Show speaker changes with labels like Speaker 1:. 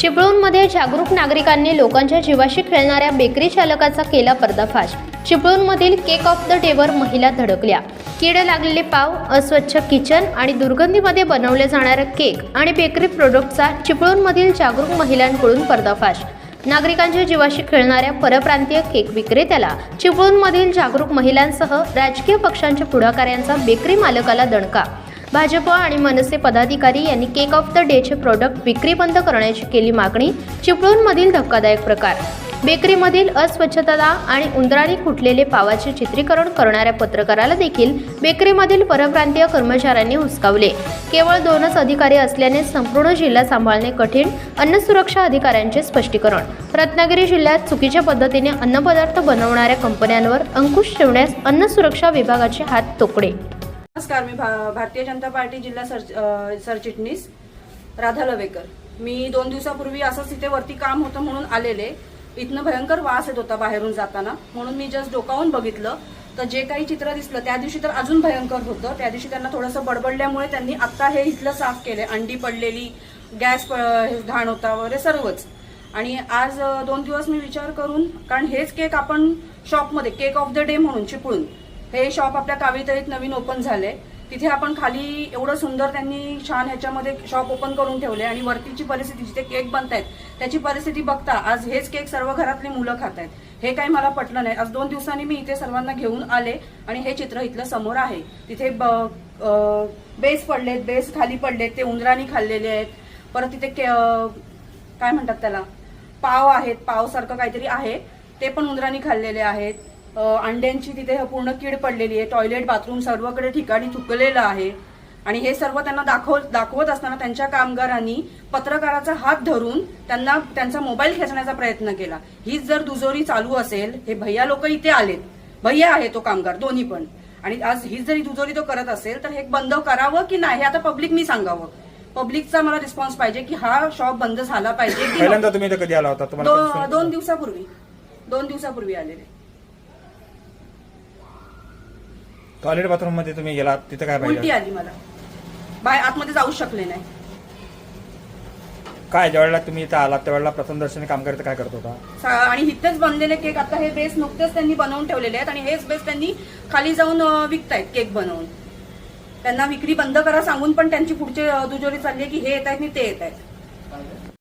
Speaker 1: चिपळूणमध्ये जागरूक नागरिकांनी लोकांच्या जीवाशी खेळणाऱ्या बेकरी चालकाचा केला पर्दाफाश. चिपळूणमधील केक ऑफ द डेवर महिला धडकल्या. कीड लागलेले पाव अस्वच्छ किचन आणि दुर्गंधीमध्ये बनवले जाणाऱ्या केक आणि बेकरी प्रोडक्टचा चिपळूणमधील जागरूक महिलांकडून पर्दाफाश. नागरिकांच्या जीवाशी खेळणाऱ्या परप्रांतीय केक विक्रेत्याला चिपळूणमधील जागरूक महिलांसह राजकीय पक्षांच्या पुढाकाऱ्यांचा बेकरी मालकाला दणका भाजप आणि मनसे पदाधिकारी यांनी केक ऑफ द डेचे प्रोडक्ट विक्री बंद करण्याची केली मागणी चिपळूणमधील धक्कादायक प्रकार. बेकरीमधील अस्वच्छता आणि उंदराने कुटलेले पावाचे चित्रीकरण करणाऱ्या पत्रकाराला देखील बेकरीमधील परप्रांतीय कर्मचाऱ्यांनी हुसकावले. केवळ दोनच अधिकारी असल्याने संपूर्ण जिल्हा सांभाळणे कठीण अन्न सुरक्षा अधिकाऱ्यांचे स्पष्टीकरण. रत्नागिरी जिल्ह्यात चुकीच्या पद्धतीने अन्नपदार्थ बनवणाऱ्या कंपन्यांवर अंकुश ठेवण्यास अन्न सुरक्षा विभागाचे हात तोकडे.
Speaker 2: नमस्कार मी भा- भारतीय जनता पार्टी जिल्हा सर सरचिटणीस राधा लवेकर. मी दोन दिवसापूर्वी असंच इथे वरती काम होतं म्हणून आलेले. इथनं भयंकर वास येत होता बाहेरून जाताना. म्हणून मी जस्ट डोकावून बघितलं. तर जे काही चित्र दिसलं त्या दिवशी तर अजून भयंकर होतं. त्या दिवशी त्यांना थोडंसं बडबडल्यामुळे त्यांनी आत्ता हे इथलं साफ केलं अंडी पडलेली गॅस घाण होता वगैरे सर्वच. आणि आज दोन दिवस मी विचार करून कारण हेच केक आपण शॉपमध्ये केक ऑफ द डे म्हणून चिपळून हे शॉप आपल्या कावितळीत नवीन ओपन झाले. तिथे आपण खाली एवढं सुंदर त्यांनी छान ह्याच्यामध्ये शॉप ओपन करून ठेवले आणि वरतीची परिस्थिती जिथे केक बनतायत त्याची परिस्थिती बघता आज हेच केक सर्व घरातली मुलं खात आहेत हे काही मला पटलं नाही. आज दोन दिवसांनी मी इथे सर्वांना घेऊन आले आणि हे चित्र इथलं समोर आहे. तिथे ब- बेस पडलेत बेस खाली पडलेत ते उंदरानी खाल्लेले आहेत. परत तिथे के- काय म्हणतात त्याला? पाव आहेत पावसारखं काहीतरी आहे. ते पण उंदरांनी खाल्लेले आहेत. अंड्यांची तिथे पूर्ण कीड पडलेली आहे टॉयलेट बाथरूम सर्वकडे ठिकाणी थुकलेलं आहे. आणि हे सर्व त्यांना दाखव दाखवत असताना त्यांच्या कामगारांनी पत्रकाराचा हात धरून त्यांना त्यांचा मोबाईल खेचण्याचा प्रयत्न केला. हीच जर दुजोरी चालू असेल हे भैया लोक इथे आलेत. भैया आहे तो कामगार दोन्ही पण. आणि आज हीच जरी दुजोरी तो करत असेल तर हे बंद करावं की नाही हे आता पब्लिक मी सांगावं. पब्लिकचा मला रिस्पॉन्स पाहिजे की हा शॉप बंद झाला पाहिजे.
Speaker 3: पहिल्यांदा तुम्ही कधी आला होता?
Speaker 2: दोन दिवसापूर्वी. दोन दिवसापूर्वी आलेले.
Speaker 3: टॉयलेट बाथरूममध्ये तुम्ही गेलात तिथं काय
Speaker 2: उलटी
Speaker 3: पाहिजे
Speaker 2: आली मला. बाय आतमध्ये जाऊ शकले नाही.
Speaker 3: काय ज्यावेळेला तुम्ही इथं आलात त्यावेळेला प्रथम दर्शनी काम करत काय करत होता?
Speaker 2: सा- आणि इथेच बनलेले केक आता हे बेस नुकतेच त्यांनी बनवून ठेवलेले आहेत आणि हेच बेस त्यांनी खाली जाऊन अं, विकतायत केक बनवून. त्यांना विक्री बंद करा सांगून पण त्यांची पुढची अं, दुजोरी चालली आहे की हे येत आहेत आणि ते येत आहेत